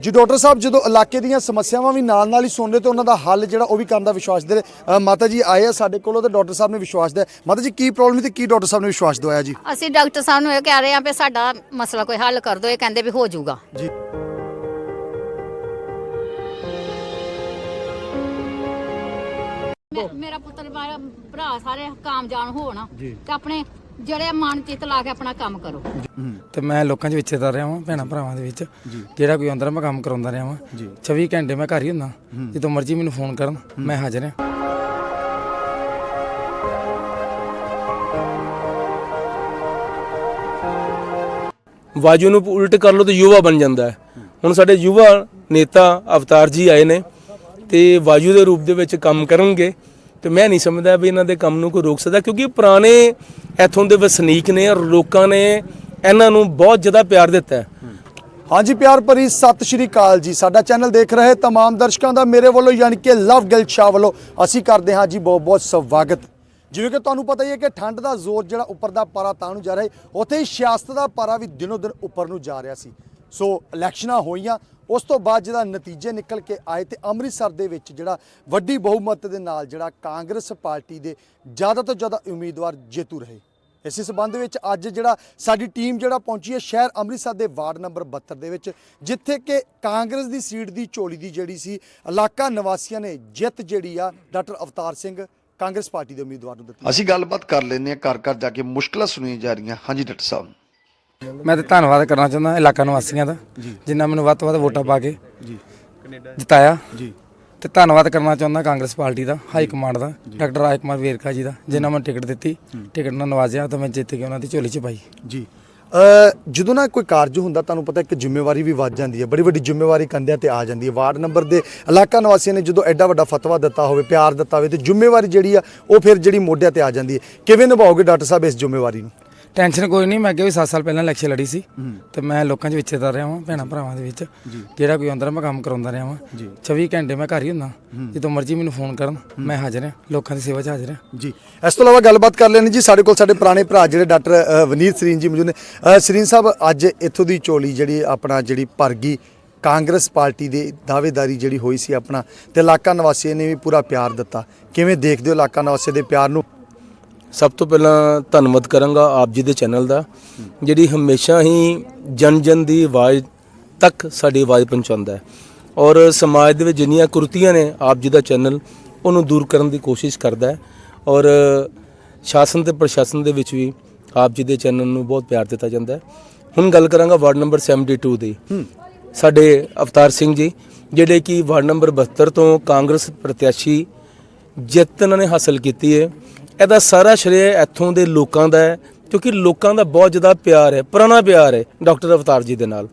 ਜੀ ਡਾਕਟਰ ਸਾਹਿਬ ਜਦੋਂ ਇਲਾਕੇ ਦੀਆਂ ਸਮੱਸਿਆਵਾਂ ਵੀ ਨਾਲ ਨਾਲ ਹੀ ਸੁਣਦੇ ਤੇ ਉਹਨਾਂ ਦਾ ਹੱਲ ਜਿਹੜਾ ਉਹ ਵੀ ਕਰਨ ਦਾ ਵਿਸ਼ਵਾਸ ਦੇ ਰਹੇ। ਅ, ਮਾਤਾ ਜੀ ਆਏ ਆ ਸਾਡੇ ਕੋਲੋਂ ਤੇ ਡਾਕਟਰ ਸਾਹਿਬ ਨੇ ਵਿਸ਼ਵਾਸ ਦਿਆ ਮਾਤਾ ਜੀ ਕੀ ਪ੍ਰੋਬਲਮ ਤੇ ਕੀ ਡਾਕਟਰ ਸਾਹਿਬ ਨੇ ਵਿਸ਼ਵਾਸ ਦਵਾਇਆ ਜੀ ਅਸੀਂ ਡਾਕਟਰ ਸਾਹਿਬ ਨੂੰ ਇਹ ਕਹਿ ਰਹੇ ਆ ਵੀ ਸਾਡਾ ਮਸਲਾ ਕੋਈ ਹੱਲ ਕਰ ਦਿਓ ਇਹ ਕਹਿੰਦੇ ਵੀ ਹੋ ਜਾਊਗਾ ਜੀ ਮੇਰਾ ਪੁੱਤਰ ਮੇਰਾ ਭਰਾ ਸਾਰੇ ਕਾਮਯਾਬ ਹੋਣ। ਤੇ ਆਪਣੇ ਜਿਹੜੇ ਮਨ ਚਿੱਤ ਲਾ ਕੇ ਆਪਣਾ ਕੰਮ ਕਰੋ। ਤੇ ਮੈਂ ਲੋਕਾਂ 'ਚ ਵਿਚਰਦਾ ਰਿਹਾ ਵਾਂ ਭੈਣਾਂ ਭਰਾਵਾਂ ਦੇ ਵਿੱਚ। ਜਿਹੜਾ ਕੋਈ ਅੰਦਰ ਮੈਂ ਕੰਮ ਕਰਾਉਂਦਾ ਰਿਹਾ ਵਾਂ। ਜੀ। 24 ਘੰਟੇ ਮੈਂ ਘਰ ਹੀ ਹੁੰਦਾ। ਜਦੋਂ ਮਰਜ਼ੀ ਮੈਨੂੰ ਫੋਨ ਕਰਨ ਮੈਂ ਹਾਜ਼ਰ ਹਾਂ। ਵਾਜੂ ਨੂੰ ਉਲਟ ਕਰ ਲਓ ਤਾਂ ਯੁਵਾ ਬਣ ਜਾਂਦਾ ਹੈ। ਹੁਣ ਸਾਡੇ ਯੁਵਾ ਨੇਤਾ ਅਵਤਾਰ ਜੀ ਆਏ ਨੇ ਤੇ ਵਾਜੂ ਦੇ ਰੂਪ ਦੇ ਵਿੱਚ ਕੰਮ ਕਰਨਗੇ। ਤੇ ਮੈਂ ਨਹੀਂ ਸਮਝਦਾ ਵੀ ਇਹਨਾਂ ਦੇ ਕੰਮ ਨੂੰ ਕੋਈ ਰੋਕ ਸਕਦਾ, ਕਿਉਂਕਿ ਇਹ ਪੁਰਾਣੇ ਇਥੋਂ ਦੇ ਵਸਨੀਕ ਨੇ ਔਰ ਲੋਕਾਂ ਨੇ ਇਹਨਾਂ ਨੂੰ ਬਹੁਤ ਜ਼ਿਆਦਾ ਪਿਆਰ ਦਿੱਤਾ ਹੈ। ਹਾਂਜੀ, ਪਿਆਰ ਭਰੀ ਸਤਿ ਸ਼੍ਰੀ ਅਕਾਲ ਜੀ। ਸਾਡਾ ਚੈਨਲ ਦੇਖ ਰਹੇ ਤਮਾਮ ਦਰਸ਼ਕਾਂ ਦਾ ਮੇਰੇ ਵੱਲੋਂ ਯਾਨੀ ਕਿ ਲਵ ਗਿਲ ਸ਼ਾਹ ਵੱਲੋਂ ਅਸੀਂ ਕਰਦੇ ਹਾਂ ਜੀ ਬਹੁਤ ਬਹੁਤ ਸਵਾਗਤ। ਜਿਵੇਂ ਕਿ ਤੁਹਾਨੂੰ ਪਤਾ ਹੀ ਹੈ ਕਿ ਠੰਡ ਦਾ ਜ਼ੋਰ ਜਿਹੜਾ ਉੱਪਰ ਦਾ ਪਾਰਾ ਤਾਂ ਨੂੰ ਜਾ ਰਿਹਾ ਹੈ ਉੱਥੇ ਹੀ ਸਿਆਸਤ ਦਾ ਪਾਰਾ ਵੀ ਦਿਨੋ ਦਿਨ ਉੱਪਰ ਨੂੰ ਜਾ ਰਿਹਾ ਸੀ। ਸੋ ਇਲੈਕਸ਼ਨਾਂ ਹੋਈਆਂ ਉਸ ਤੋਂ ਬਾਅਦ ਜਿਹੜਾ ਨਤੀਜੇ ਨਿਕਲ ਕੇ ਆਏ ਤੇ ਅੰਮ੍ਰਿਤਸਰ ਦੇ ਵਿੱਚ ਜਿਹੜਾ ਵੱਡੀ ਬਹੁਮਤ ਦੇ ਨਾਲ ਜਿਹੜਾ ਕਾਂਗਰਸ ਪਾਰਟੀ ਦੇ ਜ਼ਿਆਦਾ ਤੋਂ ਜ਼ਿਆਦਾ ਉਮੀਦਵਾਰ ਜੇਤੂ ਰਹੇ। ਇਸੇ ਸਬੰਧ ਵਿੱਚ ਅੱਜ ਜਿਹੜਾ ਸਾਡੀ ਟੀਮ ਜਿਹੜਾ ਪਹੁੰਚੀ ਹੈ ਸ਼ਹਿਰ ਅੰਮ੍ਰਿਤਸਰ ਦੇ ਵਾਰਡ ਨੰਬਰ 72 ਦੇ ਵਿੱਚ, ਜਿੱਥੇ ਕਿ ਕਾਂਗਰਸ ਦੀ ਸੀਟ ਦੀ ਝੋਲੀ ਦੀ ਜਿਹੜੀ ਸੀ, ਇਲਾਕਾ ਨਿਵਾਸੀਆਂ ਨੇ ਜਿੱਤ ਜਿਹੜੀ ਆ ਡਾਕਟਰ ਅਵਤਾਰ ਸਿੰਘ ਕਾਂਗਰਸ ਪਾਰਟੀ ਦੇ ਉਮੀਦਵਾਰ ਨੂੰ ਦਿੱਤੀ। ਅਸੀਂ ਗੱਲਬਾਤ ਕਰ ਲੈਂਦੇ ਹਾਂ ਘਰ ਘਰ ਜਾ ਕੇ ਮੁਸ਼ਕਲਾਂ ਸੁਣੀਆਂ ਜਾ ਰਹੀਆਂ। ਹਾਂਜੀ, ਡਾਕਟਰ ਸਾਹਿਬ। ਮੈਂ ਤੇ ਧੰਨਵਾਦ ਕਰਨਾ ਚਾਹੁੰਦਾ ਇਲਾਕਾ ਨਿਵਾਸੀਆਂ ਦਾ ਜਿਨ੍ਹਾਂ ਮੈਨੂੰ ਵੱਧ ਤੋਂ ਵੱਧ ਵੋਟਾਂ ਪਾ ਕੇ ਜੀ। ਜਿਤਾਇਆ। ਜੀ। ਤੇ ਧੰਨਵਾਦ ਕਰਨਾ ਚਾਹੁੰਦਾ ਕਾਂਗਰਸ ਪਾਰਟੀ ਦਾ ਹਾਈ ਕਮਾਂਡ ਦਾ ਡਾਕਟਰ ਰਾਜ ਕੁਮਾਰ ਵੇਰਕਾ ਜੀ ਦਾ ਜਿਨ੍ਹਾਂ ਮੈਨੂੰ ਟਿਕਟ ਦਿੱਤੀ। ਟਿਕਟ ਨਾਲ ਨਵਾਜ਼ਿਆ ਤਾਂ ਮੈਂ ਜਿੱਤ ਕੇ ਉਹਨਾਂ ਦੀ ਝੋਲੀ 'ਚ ਪਾਈ। ਜੀ। ਅ ਜਦੋਂ ਨਾ ਕੋਈ ਕਾਰਜ ਹੁੰਦਾ ਤੁਹਾਨੂੰ ਪਤਾ ਇੱਕ ਜ਼ਿੰਮੇਵਾਰੀ ਵੀ ਵੱਧ ਜਾਂਦੀ ਹੈ। ਬੜੀ ਵੱਡੀ ਜ਼ਿੰਮੇਵਾਰੀ ਕੰਧਿਆਂ ਤੇ ਆ ਜਾਂਦੀ ਹੈ। ਵਾਰਡ ਨੰਬਰ ਦੇ ਇਲਾਕਾ ਨਿਵਾਸੀਆਂ ਨੇ ਜਦੋਂ ਐਡਾ ਵੱਡਾ ਫਤਵਾ ਦਿੱਤਾ ਹੋਵੇ ਪਿਆਰ ਦਿੱਤਾ ਹੋਵੇ ਤੇ ਜ਼ਿੰਮੇਵਾਰੀ ਜਿਹੜੀ ਆ ਉਹ ਫਿਰ ਜਿਹੜੀ ਮੋਢਿਆਂ ਤੇ ਆ ਜਾਂਦੀ ਹੈ। ਕਿਵੇਂ ਨਿਭਾਓਗੇ ਡਾਕਟਰ ਸਾਹਿਬ ਇਸ ਜ਼ਿੰਮੇਵਾਰੀ ਨੂੰ? ਟੈਨਸ਼ਨ ਕੋਈ ਨਹੀਂ ਮੈਂ ਅੱਗੇ ਵੀ 7 ਸਾਲ ਪਹਿਲਾਂ ਇਲੈਕਸ਼ਨ ਲੜੀ ਸੀ ਤੇ ਮੈਂ ਲੋਕਾਂ 'ਚ ਵਿਚਰਦਾ ਰਿਹਾ ਵਾਂ ਭੈਣਾਂ ਭਰਾਵਾਂ ਦੇ ਵਿੱਚ। ਜਿਹੜਾ ਕੋਈ ਅੰਦਰ ਮੈਂ ਕੰਮ ਕਰਾਉਂਦਾ ਰਿਹਾ ਵਾਂ। 24 ਘੰਟੇ ਮੈਂ ਘਰ ਹੀ ਹੁੰਦਾ। ਜਦੋਂ ਮਰਜ਼ੀ ਮੈਨੂੰ ਫੋਨ ਕਰਨ ਮੈਂ ਹਾਜ਼ਰ ਹਾਂ ਲੋਕਾਂ ਦੀ ਸੇਵਾ 'ਚ ਹਾਜ਼ਰ ਹਾਂ। ਜੀ। ਇਸ ਤੋਂ ਇਲਾਵਾ ਗੱਲਬਾਤ ਕਰ ਲੈਣੀ ਜੀ ਸਾਡੇ ਕੋਲ ਸਾਡੇ ਪੁਰਾਣੇ ਭਰਾ ਜਿਹੜੇ ਡਾਕਟਰ ਵਨੀਤ ਸਰੀਨ ਜੀ ਮੌਜੂਦ ਨੇ। ਸਰੀਨ ਸਾਹਿਬ ਅੱਜ ਇੱਥੋਂ ਦੀ ਚੋਲੀ ਜਿਹੜੀ ਆਪਣਾ ਜਿਹੜੀ ਭਰ ਗਈ ਕਾਂਗਰਸ ਪਾਰਟੀ ਦੇ ਦਾਅਵੇਦਾਰੀ ਜਿਹੜੀ ਹੋਈ ਸੀ ਆਪਣਾ ਤੇ ਇਲਾਕਾ ਨਿਵਾਸੀਆਂ ਨੇ ਵੀ ਪੂਰਾ ਪਿਆਰ ਦਿੱਤਾ। ਕਿਵੇਂ ਦੇਖਦੇ ਹੋ ਇਲਾਕਾ ਨਿਵਾਸੀਆਂ ਦੇ ਪਿਆਰ ਨੂੰ? ਸਭ ਤੋਂ ਪਹਿਲਾਂ ਧੰਨਵਾਦ ਕਰਾਂਗਾ ਆਪ ਜੀ ਦੇ ਚੈਨਲ ਦਾ ਜਿਹੜੀ ਹਮੇਸ਼ਾ ਹੀ ਜਨ ਜਨ ਦੀ ਆਵਾਜ਼ ਤੱਕ ਸਾਡੀ ਆਵਾਜ਼ ਪਹੁੰਚਾਉਂਦਾ ਹੈ। ਔਰ ਸਮਾਜ ਦੇ ਵਿੱਚ ਜਿੰਨੀਆਂ ਕੁਰਤੀਆਂ ਨੇ ਆਪ ਜੀ ਦਾ ਚੈਨਲ ਉਹਨੂੰ ਦੂਰ ਕਰਨ ਦੀ ਕੋਸ਼ਿਸ਼ ਕਰਦਾ ਹੈ। ਔਰ ਸ਼ਾਸਨ ਤੇ ਪ੍ਰਸ਼ਾਸਨ ਦੇ ਵਿੱਚ ਵੀ ਆਪ ਜੀ ਦੇ ਚੈਨਲ ਨੂੰ ਬਹੁਤ ਪਿਆਰ ਦਿੱਤਾ ਜਾਂਦਾ ਹੈ। ਹੁਣ ਗੱਲ ਕਰਾਂਗਾ ਵਾਰਡ ਨੰਬਰ 72 ਦੀ। ਸਾਡੇ ਅਵਤਾਰ ਸਿੰਘ ਜੀ ਜਿਹੜੇ ਕਿ ਵਾਰਡ ਨੰਬਰ 72 ਤੋਂ ਕਾਂਗਰਸ ਪ੍ਰਤਿਆਸ਼ੀ ਜਿੱਤ ਇਹਨਾਂ ਨੇ ਹਾਸਲ ਕੀਤੀ ਹੈ। ਇਹਦਾ ਸਾਰਾ ਸ਼੍ਰੇਅ ਇੱਥੋਂ ਦੇ ਲੋਕਾਂ ਦਾ ਹੈ, ਕਿਉਂਕਿ ਲੋਕਾਂ ਦਾ ਬਹੁਤ ਜ਼ਿਆਦਾ ਪਿਆਰ ਹੈ, ਪੁਰਾਣਾ ਪਿਆਰ ਹੈ ਡਾਕਟਰ ਅਵਤਾਰ ਜੀ ਦੇ ਨਾਲ।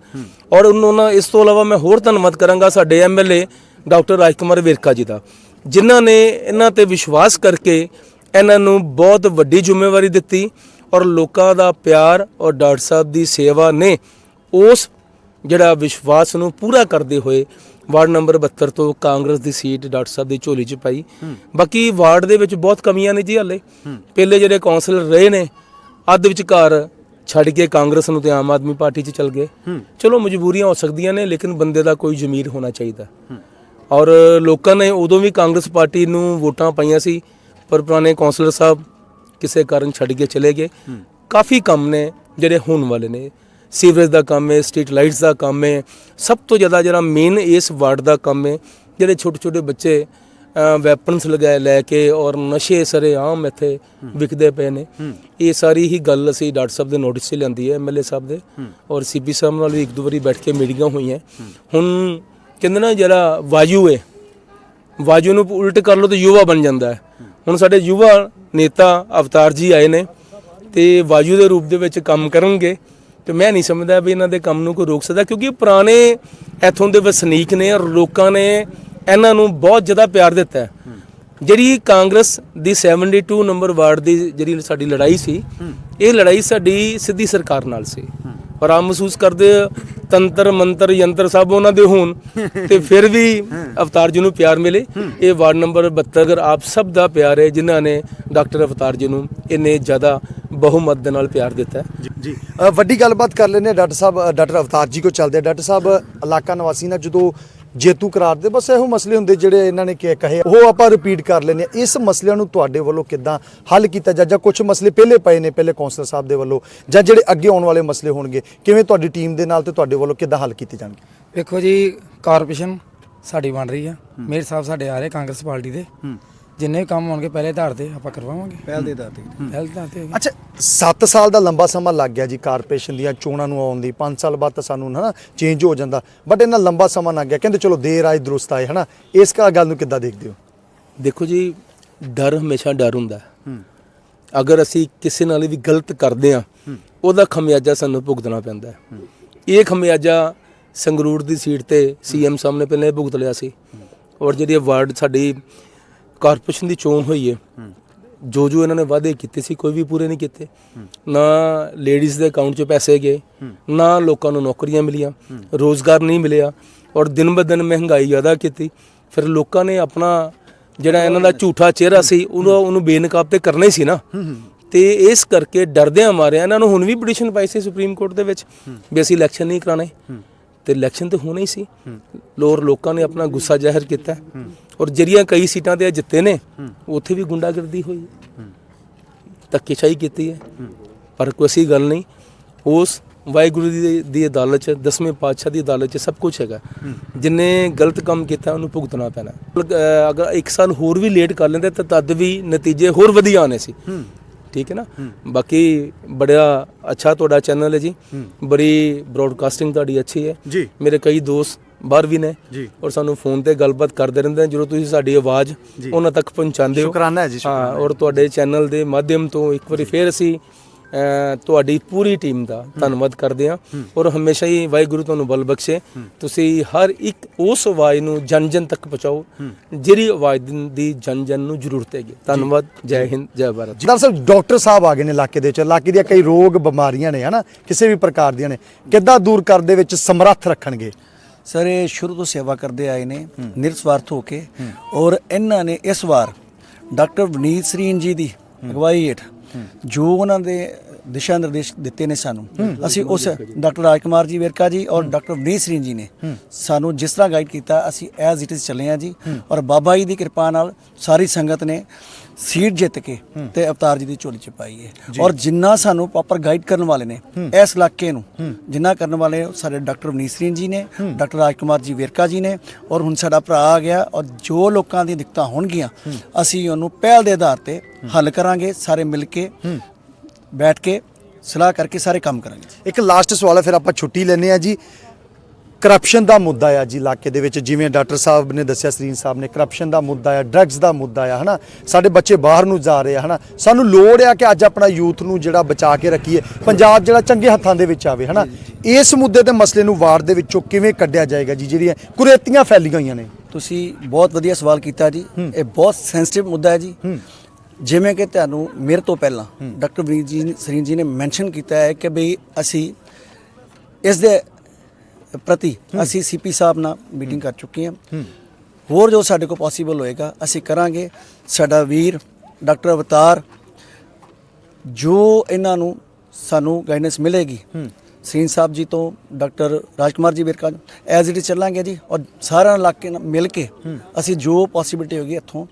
ਔਰ ਉਹਨਾਂ ਇਸ ਤੋਂ ਇਲਾਵਾ ਮੈਂ ਹੋਰ ਧੰਨਵਾਦ ਕਰਾਂਗਾ ਸਾਡੇ ਐਮਐਲਏ ਡਾਕਟਰ ਰਾਜਕੁਮਾਰ ਵਿਰਕਾ ਜੀ ਦਾ, ਜਿਨ੍ਹਾਂ ਨੇ ਇਹਨਾਂ ਤੇ ਵਿਸ਼ਵਾਸ ਕਰਕੇ ਇਹਨਾਂ ਨੂੰ ਬਹੁਤ ਵੱਡੀ ਜ਼ਿੰਮੇਵਾਰੀ ਦਿੱਤੀ ਔਰ ਲੋਕਾਂ ਦਾ ਪਿਆਰ ਔਰ ਡਾਕਟਰ ਸਾਹਿਬ ਦੀ ਸੇਵਾ ਨੇ ਉਸ ਜਿਹੜਾ ਵਿਸ਼ਵਾਸ ਨੂੰ ਪੂਰਾ ਕਰਦੇ ਹੋਏ ਵਾਰਡ ਨੰਬਰ 72 ਤੋਂ ਕਾਂਗਰਸ ਦੀ ਸੀਟ ਡਾਕਟਰ ਸਾਹਿਬ ਦੀ ਝੋਲੀ 'ਚ ਪਾਈ। ਬਾਕੀ ਵਾਰਡ ਦੇ ਵਿੱਚ ਬਹੁਤ ਕਮੀਆਂ ਨੇ ਜੀ ਹਾਲੇ। ਪਹਿਲੇ ਜਿਹੜੇ ਕਾਉਂਸਲਰ ਰਹੇ ਨੇ ਅੱਧ ਵਿਚਕਾਰ ਛੱਡ ਕੇ ਕਾਂਗਰਸ ਨੂੰ ਤੇ ਆਮ ਆਦਮੀ ਪਾਰਟੀ 'ਚ ਚਲ ਗਏ। ਚਲੋ ਮਜਬੂਰੀਆਂ ਹੋ ਸਕਦੀਆਂ ਨੇ ਲੇਕਿਨ ਬੰਦੇ ਦਾ ਕੋਈ ਜ਼ਮੀਰ ਹੋਣਾ ਚਾਹੀਦਾ। ਔਰ ਲੋਕਾਂ ਨੇ ਉਦੋਂ ਵੀ ਕਾਂਗਰਸ ਪਾਰਟੀ ਨੂੰ ਵੋਟਾਂ ਪਾਈਆਂ ਸੀ ਪਰ ਪੁਰਾਣੇ ਕਾਉਂਸਲਰ ਸਾਹਿਬ ਕਿਸੇ ਕਾਰਨ ਛੱਡ ਕੇ ਚਲੇ ਗਏ। ਕਾਫੀ ਕੰਮ ਨੇ ਜਿਹੜੇ ਹੋਣ ਵਾਲੇ ਨੇ। ਸੀਵਰੇਜ ਦਾ ਕੰਮ ਹੈ ਸਟਰੀਟ ਲਾਈਟਸ ਦਾ ਕੰਮ ਹੈ। ਸਭ ਤੋਂ ਜ਼ਿਆਦਾ ਜਿਹੜਾ ਮੇਨ ਇਸ ਵਾਰਡ ਦਾ ਕੰਮ ਹੈ ਜਿਹੜੇ ਛੋਟੇ ਛੋਟੇ ਬੱਚੇ ਵੈਪਨਸ ਲਗਾਏ ਲੈ ਕੇ ਔਰ ਨਸ਼ੇ ਸਰੇ ਆਮ ਇੱਥੇ ਵਿਕਦੇ ਪਏ ਨੇ। ਇਹ ਸਾਰੀ ਹੀ ਗੱਲ ਅਸੀਂ ਡਾਕਟਰ ਸਾਹਿਬ ਦੇ ਨੋਟਿਸ 'ਚ ਲਿਆਂਦੀ ਹੈ ਐਮਐਲਏ ਸਾਹਿਬ ਦੇ। ਔਰ ਸੀਪੀ ਸਾਹਿਬ ਨਾਲ ਵੀ ਇੱਕ ਦੋ ਵਾਰੀ ਬੈਠ ਕੇ ਮੀਟਿੰਗਾਂ ਹੋਈਆਂ। ਹੁਣ ਕਹਿੰਦੇ ਨਾ ਜਿਹੜਾ ਵਾਯੂ ਹੈ ਵਾਜੂ ਨੂੰ ਉਲਟ ਕਰ ਲਓ ਤਾਂ ਯੁਵਾ ਬਣ ਜਾਂਦਾ ਹੈ। ਹੁਣ ਸਾਡੇ ਯੁਵਾ ਨੇਤਾ ਅਵਤਾਰ ਜੀ ਆਏ ਨੇ ਤੇ ਵਾਜੂ ਦੇ ਰੂਪ ਦੇ ਵਿੱਚ ਕੰਮ ਕਰਨਗੇ। ਤੇ ਮੈਂ ਨਹੀਂ ਸਮਝਦਾ ਵੀ ਇਹਨਾਂ ਦੇ ਕੰਮ ਨੂੰ ਕੋਈ ਰੋਕ ਸਕਦਾ, ਕਿਉਂਕਿ ਪੁਰਾਣੇ ਇੱਥੋਂ ਦੇ ਵਸਨੀਕ ਨੇ ਔਰ ਲੋਕਾਂ ਨੇ ਇਹਨਾਂ ਨੂੰ ਬਹੁਤ ਜ਼ਿਆਦਾ ਪਿਆਰ ਦਿੱਤਾ ਹੈ। ਜਿਹੜੀ ਕਾਂਗਰਸ ਦੀ 72 ਨੰਬਰ ਵਾਰਡ ਦੀ ਜਿਹੜੀ ਸਾਡੀ ਲੜਾਈ ਸੀ, ਇਹ ਲੜਾਈ ਸਾਡੀ ਸਿੱਧੀ ਸਰਕਾਰ ਨਾਲ ਸੀ। ਪਰ ਆ ਮਹਿਸੂਸ ਕਰਦੇ ਤੰਤਰ, ਮੰਤਰ, ਯੰਤਰ ਸਭ ਉਹਨਾਂ ਦੇ ਹੋਣ, ਤੇ ਫਿਰ ਵੀ ਅਵਤਾਰ ਜੀ ਨੂੰ ਪਿਆਰ ਮਿਲੇ। ਇਹ ਵਾਰਡ ਨੰਬਰ 72 ਆਪ ਸਭ ਦਾ ਪਿਆਰ ਹੈ, ਜਿਨ੍ਹਾਂ ਨੇ ਡਾਕਟਰ ਅਵਤਾਰ ਜੀ ਨੂੰ ਇੰਨੇ ਜ਼ਿਆਦਾ ਬਹੁਮਤ ਦੇ ਨਾਲ ਪਿਆਰ ਦਿੱਤਾ ਹੈ। ਜੀ ਅ, ਵੱਡੀ ਗੱਲਬਾਤ ਕਰ ਲੈਂਦੇ ਹਾਂ ਡਾਕਟਰ ਸਾਹਿਬ ਅ, ਡਾਕਟਰ ਅਵਤਾਰ ਜੀ ਕੋ ਚੱਲਦੇ ਡਾਕਟਰ ਸਾਹਿਬ ਇਲਾਕਾ ਨਿਵਾਸੀ ਨਾਲ ਜਦੋਂ ਜੇਤੂ ਕਰਾਰ ਦੇ ਬਸ ਇਹੋ ਮਸਲੇ ਹੁੰਦੇ ਜਿਹੜੇ ਇਹਨਾਂ ਨੇ ਕਿ ਕਹੇ। ਉਹ ਆਪਾਂ ਰਿਪੀਟ ਕਰ ਲੈਂਦੇ ਹਾਂ। ਇਸ ਮਸਲਿਆਂ ਨੂੰ ਤੁਹਾਡੇ ਵੱਲੋਂ ਕਿੱਦਾਂ ਹੱਲ ਕੀਤਾ ਜਾ ਜਾਂ ਕੁਝ ਮਸਲੇ ਪਹਿਲੇ ਪਏ ਨੇ ਪਹਿਲੇ ਕੌਂਸਲਰ ਸਾਹਿਬ ਦੇ ਵੱਲੋਂ ਜਾਂ ਜਿਹੜੇ ਅੱਗੇ ਆਉਣ ਵਾਲੇ ਮਸਲੇ ਹੋਣਗੇ ਕਿਵੇਂ ਤੁਹਾਡੀ ਟੀਮ ਦੇ ਨਾਲ ਤੇ ਤੁਹਾਡੇ ਵੱਲੋਂ ਕਿੱਦਾਂ ਹੱਲ ਕੀਤੇ ਜਾਣਗੇ? ਵੇਖੋ ਜੀ ਕਾਰਪੋਰੇਸ਼ਨ ਸਾਡੀ ਬਣ ਰਹੀ ਆ ਮੇਅਰ ਸਾਹਿਬ ਸਾਡੇ ਆ ਰਹੇ ਕਾਂਗਰਸ ਪਾਰਟੀ ਦੇ। ਜਿੰਨੇ ਵੀ ਕੰਮ ਹੋਣਗੇ ਪਹਿਲੇ ਆਧਾਰ ਤੇ ਆਪਾਂ ਕਰਵਾਵਾਂਗੇ। ਪਹਿਲ ਦੇ ਆਧਾਰ ਤੇ। ਪਹਿਲ ਦੇ ਆਧਾਰ ਤੇ। ਅੱਛਾ 7 ਸਾਲ ਦਾ ਲੰਬਾ ਸਮਾਂ ਲੱਗ ਗਿਆ ਜੀ ਕਾਰਪੋਰੇਸ਼ਨ ਦੀਆਂ ਚੋਣਾਂ ਨੂੰ ਆਉਣ ਦੀ। 5 ਸਾਲ ਬਾਅਦ ਤਾਂ ਸਾਨੂੰ ਹਨਾ ਚੇਂਜ ਹੋ ਜਾਂਦਾ। ਬਟ ਇਹਨਾਂ ਲੰਬਾ ਸਮਾਂ ਲੱਗ ਗਿਆ। ਕਹਿੰਦੇ ਚਲੋ ਦੇਰ ਆਏ ਦਰੁਸਤ ਆਏ ਹਨਾ। ਇਸ ਕਾ ਗੱਲ ਨੂੰ ਕਿੱਦਾਂ ਦੇਖਦੇ ਹੋ? ਦੇਖੋ ਜੀ ਡਰ ਹਮੇਸ਼ਾ ਡਰ ਹੁੰਦਾ। ਹੈ। ਅਗਰ ਅਸੀਂ ਕਿਸੇ ਨਾਲ ਵੀ ਗਲਤ ਕਰਦੇ ਆ ਉਹਦਾ ਖਮਿਆਜਾ ਸਾਨੂੰ ਭੁਗਤਣਾ ਪੈਂਦਾ ਹੈ। ਇਹ ਖਮਿਆਜਾ ਸੰਗਰੂਰ ਦੀ ਸੀਟ ਤੇ ਸੀਐਮ ਸਾਹਮਣੇ ਪਹਿਲਾਂ ਹੀ ਭੁਗਤ ਲਿਆ ਸੀ। ਔਰ ਜਿਹੜੀ ਵਾਰਡ ਸਾਡੀ ਕਾਰਪੋਰੇਸ਼ਨ ਦੀ ਚੋਣ ਹੋਈ ਹੈ। ਜੋ ਜੋ ਇਹਨਾਂ ਨੇ ਵਾਅਦੇ ਕੀਤੇ ਸੀ ਕੋਈ ਵੀ ਪੂਰੇ ਨਹੀਂ ਕੀਤੇ। ਨਾ ਲੇਡੀਜ਼ ਦੇ ਅਕਾਊਂਟ 'ਚ ਪੈਸੇ ਗਏ ਨਾ ਲੋਕਾਂ ਨੂੰ ਨੌਕਰੀਆਂ ਮਿਲੀਆਂ ਰੋਜ਼ਗਾਰ ਨਹੀਂ ਮਿਲਿਆ ਔਰ ਦਿਨ ਬ ਦਿਨ ਮਹਿੰਗਾਈ ਜ਼ਿਆਦਾ ਕੀਤੀ। ਫਿਰ ਲੋਕਾਂ ਨੇ ਆਪਣਾ ਜਿਹੜਾ ਇਹਨਾਂ ਦਾ ਝੂਠਾ ਚਿਹਰਾ ਸੀ ਉਹਨੂੰ ਉਹਨੂੰ ਬੇਨਕਾਬ ਤੇ ਕਰਨਾ ਹੀ ਸੀ ਨਾ। ਤੇ ਇਸ ਕਰਕੇ ਡਰਦਿਆਂ ਮਾਰਿਆ ਇਹਨਾਂ ਨੂੰ ਹੁਣ ਵੀ ਪਟੀਸ਼ਨ ਪਾਈ ਸੀ ਸੁਪਰੀਮ ਕੋਰਟ ਦੇ ਵਿੱਚ ਵੀ ਅਸੀਂ ਇਲੈਕਸ਼ਨ ਨਹੀਂ ਕਰਾਣੇ ਤੇ ਇਲੈਕਸ਼ਨ ਤੇ ਹੋਣਾ ਹੀ ਸੀ। ਲੋਰ ਲੋਕਾਂ ਨੇ ਆਪਣਾ ਗੁੱਸਾ ਜ਼ਾਹਿਰ ਕੀਤਾ। ਔਰ ਜਿਹੜੀਆਂ ਕਈ ਸੀਟਾਂ ਤੇ ਜਿੱਤੇ ਨੇ, ਉੱਥੇ ਵੀ ਗੁੰਡਾਗਰਦੀ ਹੋਈ। ਧੱਕੇਸ਼ਾਹੀ ਕੀਤੀ ਹੈ। ਪਰ ਕੋਈ ਐਸੀ ਗੱਲ ਨਹੀਂ। ਉਸ ਵਾਹਿਗੁਰੂ ਦੀ ਦੀ ਅਦਾਲਤ ਚ, ਦਸਵੇਂ ਪਾਤਸ਼ਾਹ ਦੀ ਅਦਾਲਤ ਚ ਸਭ ਕੁਝ ਹੈਗਾ। ਜਿਨੇ ਗਲਤ ਕੰਮ ਕੀਤਾ, ਉਹਨੂੰ ਭੁਗਤਣਾ ਪੈਣਾ। ਅਗਰ ਇੱਕ ਸਾਲ ਹੋਰ ਵੀ ਲੇਟ ਕਰ ਲੈਂਦੇ, ਤਾਂ ਤਦ ਵੀ ਨਤੀਜੇ ਹੋਰ ਵਧੀਆ ਆਣੇ ਸੀ। ਠੀਕ ਹੈ ਨਾ? ਬਾਕੀ ਬੜਾ ਅੱਛਾ ਤੁਹਾਡਾ ਚੈਨਲ ਹੈ ਜੀ। ਬੜੀ ਬ੍ਰੌਡਕਾਸਟਿੰਗ ਤੁਹਾਡੀ ਅੱਛੀ ਹੈ। ਜੀ। ਮੇਰੇ ਕਈ ਦੋਸਤ ਬਾਹਰ ਵੀ ਨੇ ਜੀ। ਔਰ ਸਾਨੂੰ ਫੋਨ ਤੇ ਗੱਲਬਾਤ ਕਰਦੇ ਰਹਿੰਦੇ ਨੇ। ਜਦੋਂ ਤੁਸੀਂ ਸਾਡੀ ਆਵਾਜ਼ ਉਹਨਾਂ ਤੱਕ ਪਹੁੰਚਾਉਂਦੇ ਹੋ। ਸ਼ੁਕਰਾਨਾ ਹੈ ਜੀ, ਹਾਂ ਔਰ ਤੁਹਾਡੇ ਚੈਨਲ ਦੇ ਮਾਧਿਅਮ ਤੋਂ ਇੱਕ ਵਾਰੀ ਫੇਰ ਅਸੀਂ ਤੁਹਾਡੀ ਪੂਰੀ ਟੀਮ ਦਾ ਧੰਨਵਾਦ ਕਰਦੇ ਹਾਂ ਔਰ ਹਮੇਸ਼ਾ ਹੀ ਵਾਹਿਗੁਰੂ ਤੁਹਾਨੂੰ ਬਲ ਬਖਸ਼ੇ। ਤੁਸੀਂ ਹਰ ਇੱਕ ਉਸ ਆਵਾਜ਼ ਨੂੰ ਜਨ ਜਨ ਤੱਕ ਪਹੁੰਚਾਓ ਜਿਹੜੀ ਆਵਾਜ਼ ਦੀ- ਜਨ ਜਨ ਨੂੰ ਜ਼ਰੂਰਤ ਹੈਗੀ। ਧੰਨਵਾਦ ਜੈ। ਹਿੰਦ ਜੈ ਭਾਰਤ। ਡਾਕਟਰ ਸਾਹਿਬ ਡਾਕਟਰ ਸਾਹਿਬ ਆ ਗਏ ਨੇ ਇਲਾਕੇ ਦੇ ਵਿੱਚ। ਇਲਾਕੇ ਦੀਆਂ ਕਈ ਰੋਗ ਬਿਮਾਰੀਆਂ ਨੇ ਹਨਾ? ਕਿਸੇ ਵੀ ਪ੍ਰਕਾਰ ਦੀਆਂ ਨੇ। ਕਿੱਦਾਂ ਦੂਰ ਕਰਨ ਦੇ ਵਿੱਚ ਸਮਰੱਥ ਰੱਖਣਗੇ? ਸਰ ਇਹ ਸ਼ੁਰੂ ਤੋਂ ਸੇਵਾ ਕਰਦੇ ਆਏ ਨੇ ਨਿਰਸਵਾਰਥ ਹੋ ਕੇ। ਔਰ ਇਹਨਾਂ ਨੇ ਇਸ ਵਾਰ ਡਾਕਟਰ ਵਨੀਤ ਸਰੀਨ ਜੀ ਦੀ ਅਗਵਾਈ ਹੇਠ ਜੋ ਉਹਨਾਂ ਦੇ ਦਿਸ਼ਾ ਨਿਰਦੇਸ਼ ਦਿੱਤੇ ਨੇ ਸਾਨੂੰ, ਅਸੀਂ ਉਸ ਡਾਕਟਰ ਰਾਜਕੁਮਾਰ ਜੀ ਵੇਰਕਾ ਜੀ ਔਰ ਡਾਕਟਰ ਵਨੀਤ ਸਰੀਨ ਜੀ ਨੇ ਸਾਨੂੰ ਜਿਸ ਤਰ੍ਹਾਂ ਗਾਈਡ ਕੀਤਾ, ਅਸੀਂ ਐਜ਼ ਇਟ ਇਜ਼ ਚੱਲੇ ਆ ਜੀ ਔਰ ਬਾਬਾ ਜੀ ਦੀ ਕਿਰਪਾ ਨਾਲ ਸਾਰੀ ਸੰਗਤ ਨੇ ਸੀਟ ਜਿੱਤ ਕੇ ਤੇ ਅਵਤਾਰ ਜੀ ਦੀ ਝੋਲੀ ਚ ਪਾਈ ਹੈ ਔਰ ਜਿੰਨਾ ਸਾਨੂੰ ਪ੍ਰੋਪਰ ਗਾਈਡ ਕਰਨ ਵਾਲੇ ਨੇ ਇਸ ਇਲਾਕੇ ਨੂੰ ਜਿੰਨਾ ਕਰਨ ਵਾਲੇ ਸਾਡੇ ਡਾਕਟਰ ਵਨੀਸਰੀਨ ਜੀ ਨੇ ਡਾਕਟਰ ਰਾਜਕੁਮਾਰ ਜੀ ਵੇਰਕਾ ਜੀ ਨੇ ਔਰ ਹੁਣ ਸਾਡਾ ਭਰਾ ਆ ਗਿਆ ਔਰ ਜੋ ਲੋਕਾਂ ਦੀਆਂ ਦਿੱਕਤਾਂ ਹੋਣਗੀਆਂ ਅਸੀਂ ਉਹਨੂੰ ਪਹਿਲ ਦੇ ਆਧਾਰ ਤੇ ਹੱਲ ਕਰਾਂਗੇ ਸਾਰੇ ਮਿਲ ਕੇ ਬੈਠ ਕੇ ਸਲਾਹ ਕਰਕੇ ਸਾਰੇ ਕੰਮ ਕਰਾਂਗੇ। ਇੱਕ ਲਾਸਟ ਸਵਾਲ ਹੈ ਫਿਰ ਆਪਾਂ ਛੁੱਟੀ ਲੈਨੇ ਆ ਜੀ। ਕਰਪਸ਼ਨ ਦਾ ਮੁੱਦਾ ਆ ਜੀ ਇਲਾਕੇ ਦੇ ਵਿੱਚ। ਜਿਵੇਂ ਡਾਕਟਰ ਸਾਹਿਬ ਨੇ ਦੱਸਿਆ ਸਰੀਨ ਸਾਹਿਬ ਨੇ ਕਰਪਸ਼ਨ ਦਾ ਮੁੱਦਾ ਆ ਡਰੱਗਸ ਦਾ ਮੁੱਦਾ ਆ ਹਨਾ? ਸਾਡੇ ਬੱਚੇ ਬਾਹਰ ਨੂੰ ਜਾ ਰਹੇ ਆ ਹਨਾ? ਸਾਨੂੰ ਲੋੜ ਆ ਕਿ ਅੱਜ ਆਪਣਾ ਯੂਥ ਨੂੰ ਜਿਹੜਾ ਬਚਾ ਕੇ ਰੱਖੀਏ। ਪੰਜਾਬ ਜਿਹੜਾ ਚੰਗੇ ਹੱਥਾਂ ਦੇ ਵਿੱਚ ਆਵੇ ਹਨਾ? ਇਸ ਮੁੱਦੇ ਤੇ ਮਸਲੇ ਨੂੰ ਵਾਰ ਦੇ ਵਿੱਚੋਂ ਕਿਵੇਂ ਕੱਢਿਆ ਜਾਏਗਾ ਜੀ? ਜਿਹੜੀਆਂ ਕੁਰੇਤੀਆਂ ਫੈਲੀਆਂ ਹੋਈਆਂ ਨੇ। ਤੁਸੀਂ ਬਹੁਤ ਵਧੀਆ ਸਵਾਲ ਕੀਤਾ ਜੀ। ਇਹ ਬਹੁਤ ਸੈਂਸਿਟਿਵ ਮੁੱਦਾ ਹੈ ਜੀ। ਜਿਵੇਂ ਕਿ ਤੁਹਾਨੂੰ ਮੇਰੇ ਤੋਂ ਪਹਿਲਾਂ ਡਾਕਟਰ ਵਨੀਤ ਜੀ ਸਰੀਨ ਜੀ ਨੇ ਮੈਂਸ਼ਨ ਕੀਤਾ ਹੈ ਕਿ ਬਈ ਅਸੀਂ ਇਸ ਦੇ ਪ੍ਰਤੀ ਅਸੀਂ ਸੀਪੀ ਸਾਹਿਬ ਨਾਲ ਮੀਟਿੰਗ ਕਰ ਚੁੱਕੇ ਹਾਂ। ਹੋਰ ਜੋ ਸਾਡੇ ਕੋਲ ਪੋਸੀਬਲ ਹੋਏਗਾ ਅਸੀਂ ਕਰਾਂਗੇ। ਸਾਡਾ ਵੀਰ ਡਾਕਟਰ ਅਵਤਾਰ ਜੋ ਇਹਨਾਂ ਨੂੰ ਸਾਨੂੰ ਗਾਈਡੈਂਸ ਮਿਲੇਗੀ ਸਰੀਨ ਸਾਹਿਬ ਜੀ ਤੋਂ ਡਾਕਟਰ ਰਾਜਕੁਮਾਰ ਜੀ ਵਿਰਕਾ ਐਜ਼ ਇਟ ਚੱਲਾਂਗੇ ਜੀ ਔਰ ਸਾਰਾ ਇਲਾਕੇ ਨਾਲ ਮਿਲ ਕੇ ਅਸੀਂ ਜੋ ਪੋਸਿਬਿਲਿਟੀ ਹੋਗੀ ਇੱਥੋਂ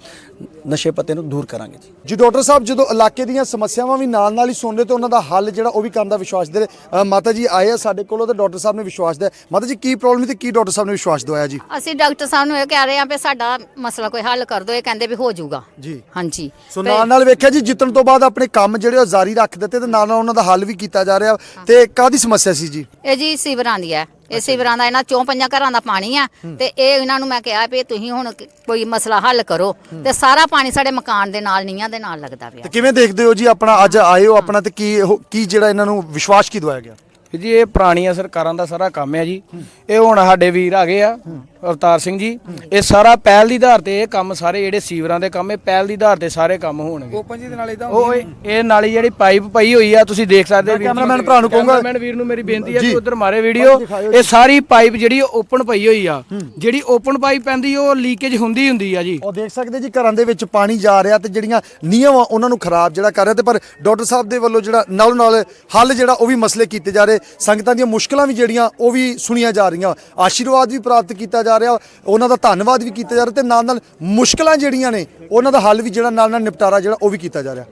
ਨਸ਼ੇ ਪੱਤੇ ਨੂੰ ਦੂਰ ਕਰਾਂਗੇ ਜੀ। ਜੀ ਡਾਕਟਰ ਸਾਹਿਬ ਜਦੋਂ ਇਲਾਕੇ ਦੀਆਂ ਸਮੱਸਿਆਵਾਂ ਵੀ ਨਾਲ ਨਾਲ ਹੀ ਸੁਣਦੇ ਤੇ ਉਹਨਾਂ ਦਾ ਹੱਲ ਜਿਹੜਾ ਉਹ ਵੀ ਕਰਨ ਦਾ ਵਿਸ਼ਵਾਸ ਦੇ ਰਹੇ। ਮਾਤਾ ਜੀ ਆਏ ਆ ਸਾਡੇ ਕੋਲੋਂ ਤੇ ਡਾਕਟਰ ਸਾਹਿਬ ਨੇ ਵਿਸ਼ਵਾਸ ਦਿਆ। ਮਾਤਾ ਜੀ ਕੀ ਪ੍ਰੋਬਲਮ ਤੇ ਕੀ ਡਾਕਟਰ ਸਾਹਿਬ ਨੇ ਵਿਸ਼ਵਾਸ ਦਵਾਇਆ ਜੀ? ਅਸੀਂ ਡਾਕਟਰ ਸਾਹਿਬ ਨੂੰ ਇਹ ਕਹਿ ਰਹੇ ਆ ਵੀ ਸਾਡਾ ਮਸਲਾ ਕੋਈ ਹੱਲ ਕਰ ਦਿਓ ਇਹ ਕਹਿੰਦੇ ਵੀ ਹੋ ਜਾਊਗਾ। ਜੀ। ਹਾਂਜੀ। ਸੋ ਨਾਲ ਨਾਲ ਵੇਖਿਆ ਜੀ ਜਿੱਤਣ ਤੋਂ ਬਾਅਦ ਆਪਣੇ ਕੰਮ ਜਿਹੜੇ ਉਹ ਜਾਰੀ ਰੱਖ ਦਿੱਤੇ ਤੇ ਨਾਲ ਨਾਲ ਉਹਨਾਂ ਦਾ ਹੱਲ ਵੀ ਕੀਤਾ ਜਾ ਰਿਹਾ ਤੇ ਕਾਦੀ ਸਮੱਸਿਆ ਸੀ ਜੀ? ਇਹ ਜੀ ਸਿਵਰਾਂ ਦੀ ਹੈ। ਇਹ ਸਿਵਰਾਂ ਦਾ ਇਹਨਾਂ ਚੋਂ ਪੰਜਾਂ ਘਰਾਂ ਦਾ ਪਾਣੀ ਆ ਤੇ ਇਹ ਇਹਨਾਂ ਨੂੰ ਮੈਂ ਕਿਹਾ ਵੀ ਤੁਸੀਂ ਹੁਣ ਕ- ਕੋਈ ਮਸਲਾ ਹੱਲ ਕਰੋ ਤੇ ਸਾਰਾ ਪਾਣੀ ਸਾਡੇ ਮਕਾਨ ਦੇ ਨਾਲ ਨੀਆਂ ਦੇ ਨਾਲ ਲੱਗਦਾ ਪਿਆ। ਤੇ ਕਿਵੇਂ ਦੇਖਦੇ ਹੋ ਜੀ ਆਪਣਾ ਅੱਜ ਆਏ ਹੋ ਆਪਣਾ ਤੇ ਕੀ ਉਹ- ਕੀ ਜਿਹੜਾ ਇਹਨਾਂ ਨੂੰ ਵਿਸ਼ਵਾਸ ਕੀ ਦਵਾਇਆ ਗਿਆ? ਜੀ ਇਹ ਪੁਰਾਣੀਆਂ ਸਰਕਾਰਾਂ ਦਾ ਸਾਰਾ ਕੰਮ ਹੈ ਜੀ। ਇਹ ਹੁਣ ਸਾਡੇ ਵੀਰ ਆ ਗਏ ਆ ਅਵਤਾਰ ਸਿੰਘ ਜੀ। ਇਹ ਸਾਰਾ ਪਹਿਲ ਦੀ ਆਧਾਰ ਤੇ ਇਹ ਕੰਮ ਸਾਰੇ ਜਿਹੜੇ ਸੀਵਰਾਂ ਦੇ ਕੰਮ ਇਹ ਪਹਿਲ ਦੀ ਆਧਾਰ ਤੇ ਸਾਰੇ ਕੰਮ ਹੋਣਗੇ। ਓਪਨ ਜੀ ਦੇ ਨਾਲ ਇਦਾਂ ਉਹ ਇਹ- ਇਹ ਨਾਲੀ ਜਿਹੜੀ ਪਾਈਪ ਪਈ ਹੋਈ ਆ ਤੁਸੀਂ ਦੇਖ ਸਕਦੇ ਹੋ ਵੀਰ ਜੀ। ਕੈਮਰਾਮੈਨ ਭਰਾ ਨੂੰ ਕਹੂੰਗਾ- ਕੈਮਰਾਮੈਨ ਵੀਰ ਨੂੰ ਮੇਰੀ ਬੇਨਤੀ ਹੈ। ਕਿ ਉਧਰ ਮਾਰੇ ਵੀਡੀਓ। ਇਹ ਸਾਰੀ ਪਾਈਪ ਜਿਹੜੀ ਓਪਨ ਪਈ ਹੋਈ ਆ। ਜਿਹੜੀ ਓਪਨ ਪਾਈਪ ਪੈਂਦੀ ਉਹ ਲੀਕੇਜ ਹੁੰਦੀ ਹੁੰਦੀ ਆ ਜੀ। ਉਹ ਦੇਖ ਸਕਦੇ ਜੀ ਘਰਾਂ ਦੇ ਵਿੱਚ ਪਾਣੀ ਜਾ ਰਿਹਾ ਤੇ ਜਿਹੜੀਆਂ ਨੀਹਾਂ ਵਾ ਉਹਨਾਂ ਨੂੰ ਖਰਾਬ ਜਿਹੜਾ ਕਰ ਰਿਹਾ ਤੇ ਪਰ ਡਾਕਟਰ ਸਾਹਿਬ ਦੇ ਵੱਲੋਂ ਜਿਹੜਾ ਨਾਲੋਂ ਨਾਲ ਹੱਲ ਜਿਹੜਾ ਉਹ ਵੀ ਮਸਲੇ ਕੀਤੇ ਜਾ ਰਹੇ। ਸੰਗਤਾਂ ਦੀਆਂ ਮੁਸ਼ਕਲਾਂ ਵੀ ਜਿਹੜੀਆਂ ਉਹ ਵੀ ਸੁਣੀਆਂ ਜਾ ਰਹੀਆਂ। ਆਸ਼ੀਰਵਾਦ ਵੀ ਪ੍ਰਾਪਤ ਕੀਤਾ ਜਾ ਰਿਹਾ ਉਹਨਾਂ ਦਾ ਧੰਨਵਾਦ ਵੀ ਕੀਤਾ ਜਾ ਰਿਹਾ ਤੇ ਨਾਲ ਨਾਲ ਮੁਸ਼ਕਲਾਂ ਜਿਹੜੀਆਂ ਨੇ ਉਹਨਾਂ ਦਾ ਹੱਲ ਵੀ ਜਿਹੜਾ ਨਾਲ ਨਾਲ ਨਿਪਟਾਰਾ ਜਿਹੜਾ ਉਹ ਵੀ ਕੀਤਾ ਜਾ ਰਿਹਾ।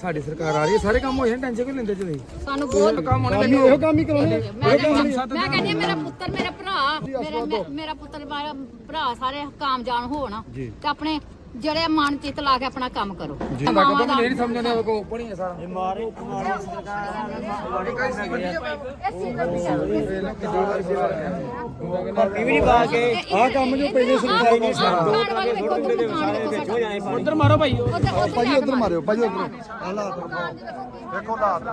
ਸਾਡੀ ਸਰਕਾਰ ਆ ਰਹੀ ਹੈ ਸਾਰੇ ਕੰਮ ਹੋ ਜਾਣ ਟੈਨਸ਼ਨ ਕਿਉਂ ਲੈਂਦੇ ਤੁਸੀਂ? ਸਾਨੂੰ ਬਹੁਤ ਕੰਮ ਹੋਣੇ ਚਾਹੀਦੇ ਇਹੋ ਕੰਮ ਹੀ ਕਰਾਉਣੇ। ਮੈਂ ਕਹਿੰਦੀ ਮੈਂ ਕਹਿੰਦੀ ਹਾਂ, ਮੇਰਾ ਪੁੱਤਰ ਮੇਰਾ ਭਰਾ ਮੇਰਾ ਮੇਰਾ ਪੁੱਤਰ ਮੇਰਾ ਭਰਾ ਸਾਰੇ ਕਾਮਯਾਬ ਹੋਣ ਤੇ ਆਪਣੇ ਜਿਹੜੇ ਮਨ ਚਿੱਤ ਲਾ ਕੇ ਆਪਣਾ ਕੰਮ ਕਰੋ ਮਾਵਾਂ ਦਾ ਨਹੀਂ ਸਮਝਦੇ ਉਹ ਕੋ ਓਪਨ ਹੀ ਹੈ ਸਾਰਾ ਆਹ ਕੰਮ ਜੋ ਪਹਿਲੇ ਸਰਕਾਰੀ ਨਹੀਂ ਸਾਰਾ ਉਧਰ ਮਾਰੋ ਭਾਈ ਭਾਜੀ ਉਧਰ ਮਾਰਿਓ ਭਾਜੀ ਉਧਰ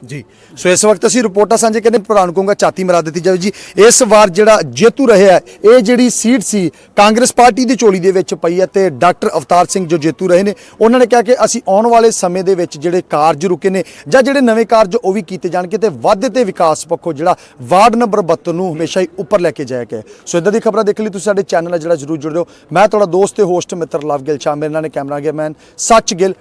ਜੀ ਸੋ ਇਸ ਵਕਤ ਅਸੀਂ ਰਿਪੋਰਟਾਂ ਸਾਂਝੇ ਕਹਿੰਦੇ ਪ੍ਰਧਾਨ ਕਹੂੰਗਾ ਚਾਤੀ ਮਰਾ ਦਿੱਤੀ ਜਾਵੇ ਜੀ ਇਸ ਵਾਰ ਜਿਹੜਾ ਜੇਤੂ ਰਿਹਾ ਹੈ, ਇਹ ਜਿਹੜੀ ਸੀਟ ਸੀ ਕਾਂਗਰਸ ਪਾਰਟੀ ਦੀ ਝੋਲੀ ਦੇ ਵਿੱਚ ਪਈ ਹੈ ਤੇ ਡਾਕਟਰ ਅਵਤਾਰ ਸਿੰਘ ਜੋ ਜੇਤੂ ਰਹੇ ਨੇ, ਉਹਨਾਂ ਨੇ ਕਿਹਾ ਕਿ ਅਸੀਂ ਆਉਣ ਵਾਲੇ ਸਮੇਂ ਦੇ ਵਿੱਚ ਜਿਹੜੇ ਕਾਰਜ ਰੁਕੇ ਨੇ ਜਾਂ ਜਿਹੜੇ ਨਵੇਂ ਕਾਰਜ ਉਹ ਵੀ ਕੀਤੇ ਜਾਣਗੇ ਤੇ ਵਾਧੇ ਤੇ ਵਿਕਾਸ ਪੱਖੋਂ ਜਿਹੜਾ ਵਾਰਡ ਨੰਬਰ 72 ਨੂੰ ਹਮੇਸ਼ਾ ਹੀ ਉੱਪਰ ਲੈ ਕੇ ਜਾਇਆ ਗਿਆ ਸੋ ਇਦਾਂ ਦੀ ਖਬਰਾਂ ਦੇਖਣ ਲਈ ਤੁਸੀਂ ਸਾਡੇ ਚੈਨਲ ਨਾਲ ਜਿਹੜਾ ਜਰੂਰ ਜੁੜ ਜਾਓ ਮੈਂ ਤੁਹਾਡਾ ਦੋਸਤ ਤੇ ਹੋਸਟ ਮਿੱਤਰ ਲਵ ਗਿੱਲ ਸ਼ਾਹ ਇਹਨਾਂ ਨੇ ਕੈਮਰਾ ਗਿਆ ਮੈਨ ਸੱਚ ਗਿੱਲ